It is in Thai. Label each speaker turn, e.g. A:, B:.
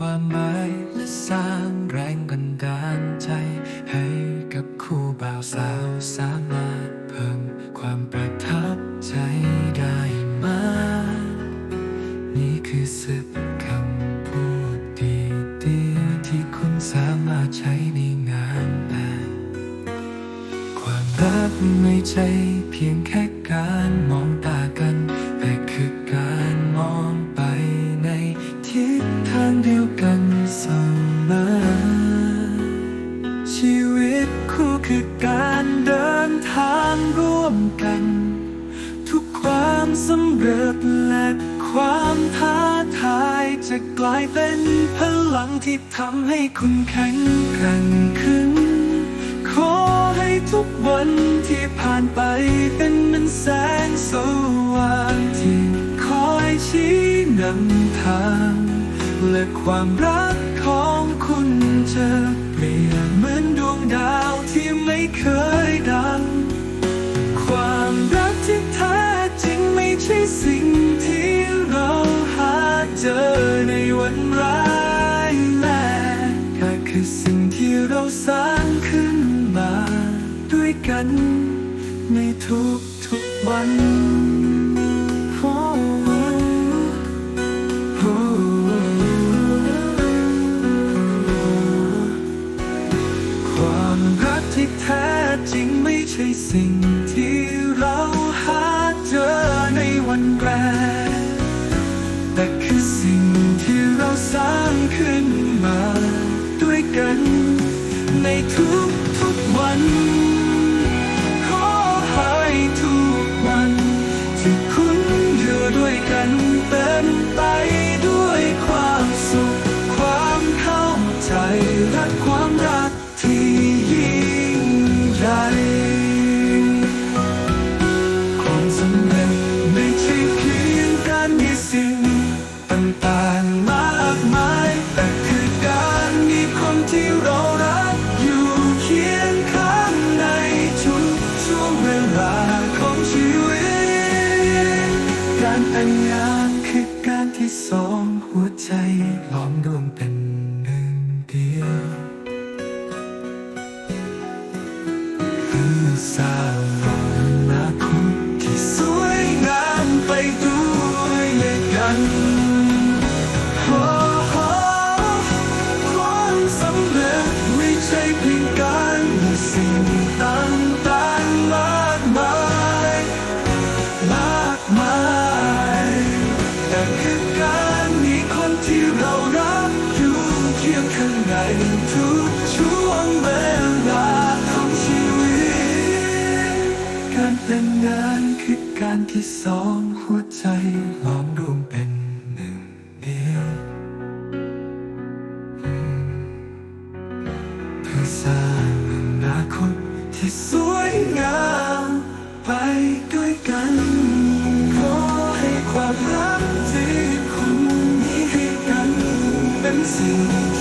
A: ความหมายและสร้างแรงบันดาลใจ ให้กับคู่บ่าวสาวสามารถเพิ่มความประทับใจได้มานี่คือสิบคำพูดดีๆที่คุณสามารถใช้ในงานแต่ความรักไม่ใช่เพียงแค่ คือการเดินทางร่วมกัน ทุกความสำเร็จและความท้าทายจะกลายเป็นพลังที่ทำให้คุณแข็งแกร่งขึ้น ขอให้ทุกวันที่ผ่านไปเป็นเหมันแสงสว่างที่คอยชี้นำทาง และความรัก ใช่สิ่งที่เราหาเจอในวันร้ายแล้แต่คือสิ่งที่เราสร้างขึ้นมา ด้วยกันในทุกทุกๆวันความรักที่แท้จริงไม่ใช่สิ่ง นวันแรแต่คือสิ่งที่เราสร้างขึ้นมา ด้วยกัน ในทุกทุกๆวัน ขอให้ทุกวัน ที่คุณอยู่ด้วยกันเป็นไปด้วยความสุข ความเข้าใจและความ การแต่งงานคือการที่สองหัวใจล้อมรวม ข้างในทุกช่วงเวลาของชีวิต การแต่งงานคือการที่สองหัวใจล้อมรวมเป็นหนึ่งเดียวเพื่อสร้างอนาคตที่สวยงามไปด้วยกันขอให้ความรักที่คุณมีให้กันเป็นสิ่ง